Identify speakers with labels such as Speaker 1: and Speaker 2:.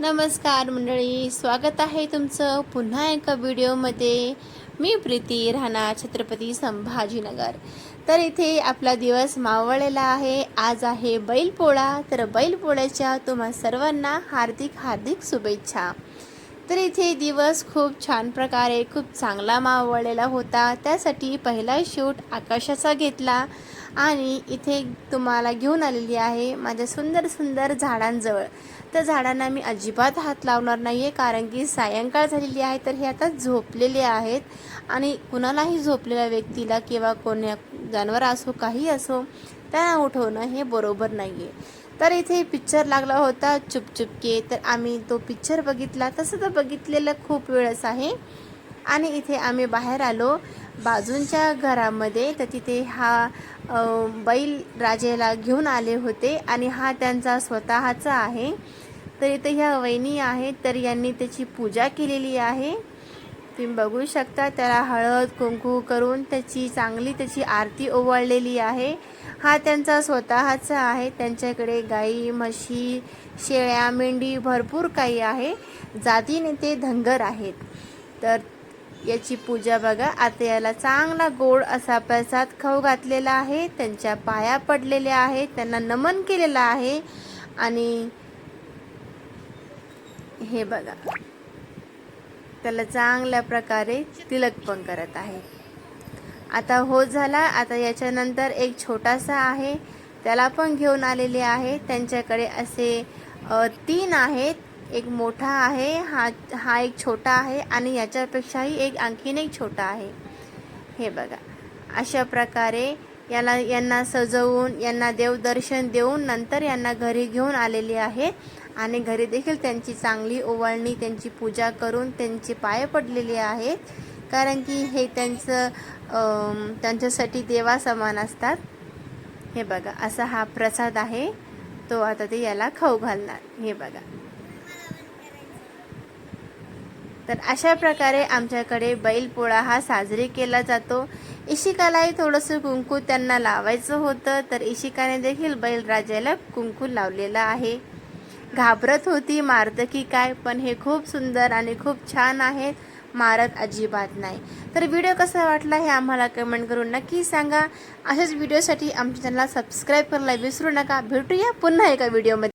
Speaker 1: नमस्कार मंडळी स्वागत आहे तुमचं पुन्हा एका व्हिडिओमध्ये. मी प्रीती राहणार छत्रपती संभाजीनगर. तर इथे आपला दिवस मावळलेला आहे. आज आहे बैलपोळा. तर बैलपोळ्याच्या तुम्हा सर्वांना हार्दिक हार्दिक शुभेच्छा. तर इथे दिवस खूप छान प्रकारे खूप चांगला मावळलेला होता. त्यासाठी पहिला शूट आकाशाचा घेतला आणि इथे तुम्हाला घेऊन आलेली आहे माझ्या सुंदर सुंदर झाडांजवळ. तर झाडांना मी अजिबात हात लावणार नाही आहे कारण की सायंकाळ झालेली आहे तर हे आता झोपलेले आहेत. आणि कुणालाही झोपलेल्या व्यक्तीला किंवा कोण्या जनावर असो काही असो त्यांना उठवणं हे बरोबर नाही आहे तर इथे पिक्चर लागला होता चुपचुपके. तर आम्ही तो पिक्चर बघितला. तसं तर बघितलेलं खूप वेळच आहे. आणि इथे आम्ही बाहेर आलो. बाजूंच्या घरामध्ये तर तिथे हा बैल राजेला घेऊन आले होते. आणि हा त्यांचा स्वतःचा आहे. तर इथे ह्या वहिनी आहेत. तर यांनी त्याची पूजा केलेली आहे. तुम्ही बघू शकता त्याला हळद कुंकू करून त्याची चांगली त्याची आरती ओवाळलेली आहे. हा त्यांचा स्वतःचा आहे. त्यांच्याकडे गाई म्हशी शेळ्या मेंढी भरपूर काही आहे. जातीने ते धनगर आहेत. तर याची पूजा बघा. आता याला चांगला गोड असा प्रसाद खाऊ घातलेला आहे. त्यांच्या पाया पडलेल्या आहेत. त्यांना नमन केलेलं आहे. आणि हे बघा. त्याला चांगल्या प्रकारे तिलक पण करत आहे. आता हो झाला आता याच्यानंतर एक छोटासा आहे त्याला पण घेऊन आलेले आहे. त्यांच्याकडे असे तीन आहेत. एक मोठा आहे हा हा एक छोटा आहे आणि याच्यापेक्षाही एक आणखीन एक छोटा आहे. हे बघा अशा प्रकारे याला यांना सजवून यांना देवदर्शन देऊन नंतर यांना घरी घेऊन आलेले आहेत आणि घरी देखील त्यांची चांगली ओवाळणी त्यांची पूजा करून त्यांचे पाय पडलेले आहेत. कारण की हे त्यांचं त्यांच्यासाठी देवा समान असतात. हे बघा असा हा प्रसाद आहे. तो आता ते याला खाऊ घालणार. हे बघा. तर अशा प्रकारे आमच्याकडे बैलपोळा हा साजरी केला जातो. इशिकालाही थोडंसं कुंकू त्यांना लावायचं होतं. तर इशिकाने देखील बैलराजाला कुंकू लावलेला आहे. घाबरत होती मारतं की काय पण हे खूप सुंदर आणि खूप छान आहेत मारत अजिबात नाही. तर व्हिडिओ कसा वाटला हे आम्हाला कमेंट करून नक्की सांगा. अशाच व्हिडिओसाठी आमच्या चॅनलला सबस्क्राईब करायला विसरू नका. भेटूया पुन्हा एका व्हिडिओमध्ये.